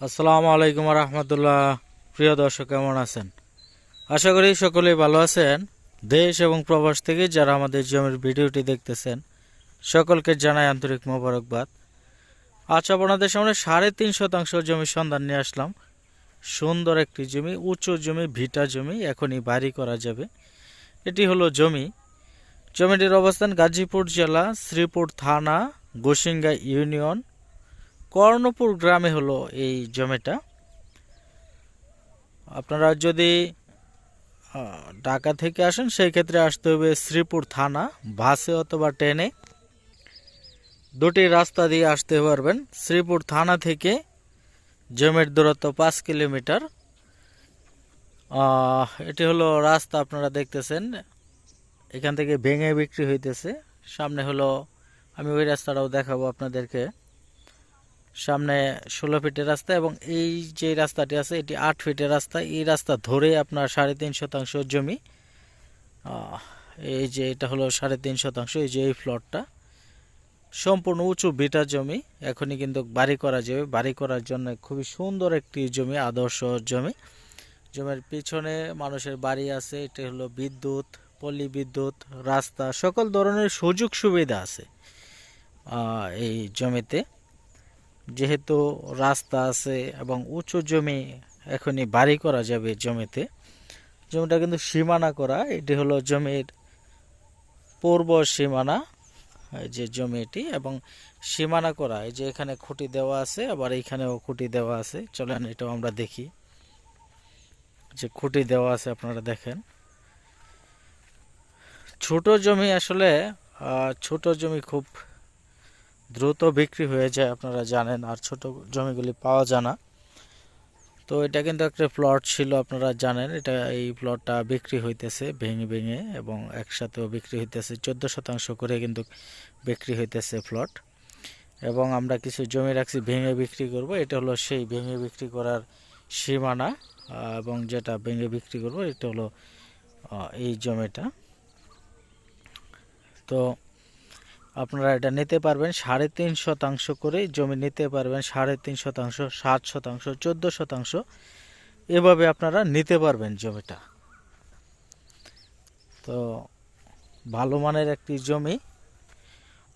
আসসালামু আলাইকুম রহমতুল্লাহ। প্রিয় দর্শক, কেমন আছেন? আশা করি সকলেই ভালো আছেন। দেশ এবং প্রবাস থেকে যারা আমাদের জমির ভিডিওটি দেখতেছেন, সকলকে জানাই আন্তরিক মোবারকবাদ। আজ আপনাদের সামনে সাড়ে তিন শতাংশ জমির সন্ধান নিয়ে আসলাম। সুন্দর একটি জমি, উঁচু জমি, ভিটা জমি, এখনই বাড়ি করা যাবে। এটি হলো জমি। জমিটির অবস্থান গাজীপুর জেলা, শ্রীপুর থানা গোসিঙ্গা ইউনিয়ন কর্ণপুর গ্রামে হলো এই জমিটা। আপনারা যদি ঢাকা থেকে আসেন, সেই ক্ষেত্রে আসতে হবে শ্রীপুর থানা, বাসে অথবা ট্রেনে। দুটি রাস্তা দিয়ে আসতে পারবেন। শ্রীপুর থানা থেকে জমির দূরত্ব পাঁচ কিলোমিটার। এটি হলো রাস্তা আপনারা দেখতেছেন। এখান থেকে ভেঙে বিক্রি হইতেছে। সামনে হলো, আমি ওই রাস্তাটাও দেখাবো আপনাদেরকে। সামনে ষোলো ফিটের রাস্তা এবং এই যে রাস্তাটি আছে, এটি আট ফিটের রাস্তা। এই রাস্তা ধরে আপনার সাড়ে তিন শতাংশ জমি। এই যে এটা হলো সাড়ে তিন শতাংশ, এই যে এই প্লটটা। সম্পূর্ণ উঁচু বিটা জমি। এখনই কিন্তু বাড়ি করা যাবে। বাড়ি করার জন্য খুবই সুন্দর একটি জমি, আদর্শ জমি। জমির পিছনে মানুষের বাড়ি আছে, এটি হলো বিদ্যুৎ পল্লী বিদ্যুৎ রাস্তা, সকল ধরনের সুযোগ সুবিধা আছে এই জমিতে। যেহেতু রাস্তা আছে এবং উঁচু জমি, এখনই বাড়ি করা যাবে জমিতে। জমিটা কিন্তু সীমানা করা, এটি হলো জমির পূর্ব সীমানা যে জমিটি, এবং সীমানা করা, এই যে এখানে খুঁটি দেওয়া আছে, আবার এইখানেও খুঁটি দেওয়া আছে। চলেন, এটাও আমরা দেখি। যে খুঁটি দেওয়া আছে, আপনারা দেখেন। ছোট জমি আসলে ছোট জমি খুব দ্রুত বিক্রি হয়ে যায়, আপনারা জানেন, আর ছোট জমিগুলি পাওয়া যায় না। তো এটা কিন্তু একটা প্লট ছিল, আপনারা জানেন, এটা এই প্লটটা বিক্রি হইতেছে ভেঙে ভেঙে এবং একসাথেও বিক্রি হইতেছে, চোদ্দ শতাংশ করে কিন্তু বিক্রি হইতেছে প্লট। এবং আমরা কিছু জমি রাখছি, ভেঙে বিক্রি করব, এটা হলো সেই ভেঙে বিক্রি করার সীমানা এবং যেটা ভেঙে বিক্রি করব, এটা হলো এই জমিটা। তো আপনারা এটা নিতে পারবেন সাড়ে তিন শতাংশ করে জমি নিতে পারবেন, সাড়ে তিন শতাংশ, সাত শতাংশ, চোদ্দ শতাংশ। এভাবে আপনারা নিতে পারবেন জমিটা। তো ভালো মানের একটি জমি,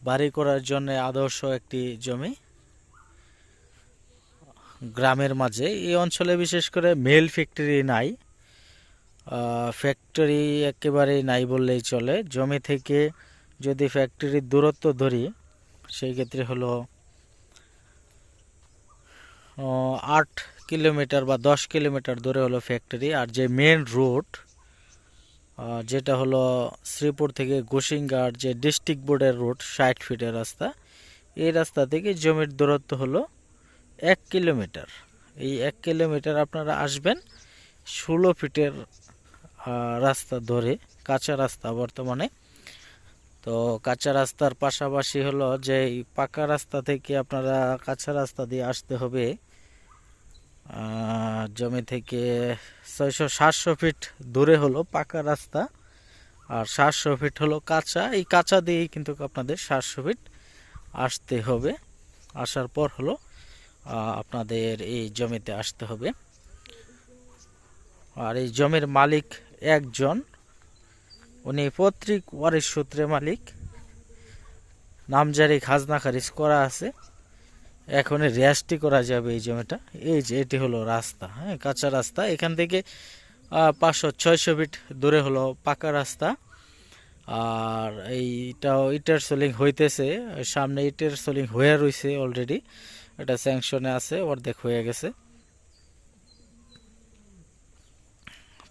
বাড়ি করার জন্য আদর্শ একটি জমি। গ্রামের মাঝে, এই অঞ্চলে বিশেষ করে মেল ফ্যাক্টরি নাই। ফ্যাক্টরি একেবারেই নাই বললেই চলে। জমি থেকে যদি ফ্যাক্টরির দূরত্ব ধরি, সেই ক্ষেত্রে হলো আট কিলোমিটার বা দশ কিলোমিটার দূরে হলো ফ্যাক্টরি আর যে মেন রোড যেটা হলো শ্রীপুর থেকে গোসিংগার যে ডিস্ট্রিক্ট বোর্ডের রোড ষাট ফিটের রাস্তা, এই রাস্তা থেকে জমির দূরত্ব হলো এক কিলোমিটার। এই এক কিলোমিটার আপনারা আসবেন ষোলো ফিটের রাস্তা ধরে, কাঁচা রাস্তা বর্তমানে। তো কাঁচা রাস্তার পাশাপাশি হলো যে পাকা রাস্তা থেকে আপনারা কাঁচা রাস্তা দিয়ে আসতে হবে জমি থেকে ছয়শো সাতশো ফিট দূরে হলো পাকা রাস্তা, আর সাতশো ফিট হলো কাঁচা। এই কাঁচা দিয়েই কিন্তু আপনাদের সাতশো ফিট আসতে হবে। আসার পর হলো আপনাদের এই জমিতে আসতে হবে। আর এই জমির মালিক একজন। উনি পৈতৃক ওয়ারিস সূত্রে মালিক। নামজারি খাজনা খারিজ করা আছে। এখন রেস্টি করা যাবে এই জমিটা। এই যে, এটি হলো রাস্তা হ্যাঁ কাঁচা রাস্তা। এখান থেকে পাঁচশো, ছয়শো ফিট দূরে হলো পাকা রাস্তা। আর এইটাও ইটের সোলিং হইতেছে। সামনে ইটের সোলিং হয়ে রয়েছে অলরেডি এটা স্যাংশনে আছে, অর্ধেক হয়ে গেছে।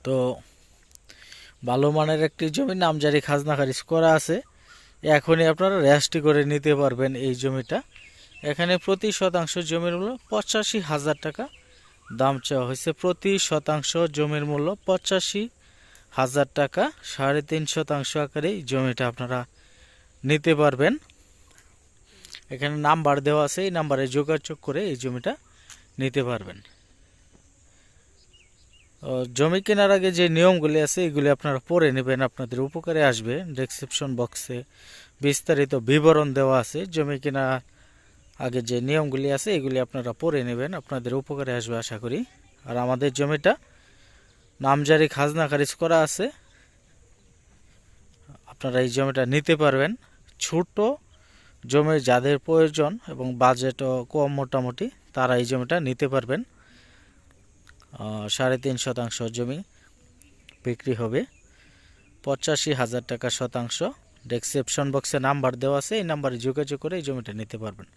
তো ভালো মানের একটি জমি নামজারি খাজনা খারিজ করা আছে। এখনই আপনারা রেস্টি করে নিতে পারবেন এই জমিটা। এখানে প্রতি শতাংশ জমির মূল্য পঁচাশি হাজার টাকা দাম চাওয়া হয়েছে। প্রতি শতাংশ জমির মূল্য পঁচাশি হাজার টাকা, সাড়ে তিন শতাংশ আকারে এই জমিটা আপনারা নিতে পারবেন। এখানে নাম্বার দেওয়া আছে, এই নাম্বারে যোগাযোগ করে এই জমিটা নিতে পারবেন। জমি কেনার আগে যে নিয়মগুলি আছে, এগুলি আপনারা পড়ে নেবেন, আপনাদের উপকারে আসবে। ডেসক্রিপশন বক্সে বিস্তারিত বিবরণ দেওয়া আছে। জমি কেনার আগে যে নিয়মগুলি আছে, এগুলি আপনারা পড়ে নেবেন, আপনাদের উপকারে আসবে আশা করি। আর আমাদের জমিটা নামজারি খাজনা খারিজ করা আছে। আপনারা এই জমিটা নিতে পারবেন। ছোট জমি যাদের প্রয়োজন এবং বাজেটও কম মোটামুটি, তারা এই জমিটা নিতে পারবেন। সাড়ে তিন শতাংশ জমি বিক্রি হবে। পঁচাশি হাজার টাকা শতাংশ। ডেসক্রিপশন বক্সে নাম্বার দেওয়া আছে, এই নাম্বারে যোগাযোগ করে এই জমিটা নিতে পারবেন।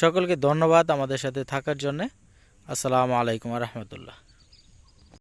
সকলকে ধন্যবাদ আমাদের সাথে থাকার জন্যে। আসসালামু আলাইকুম রহমতুল্লাহ।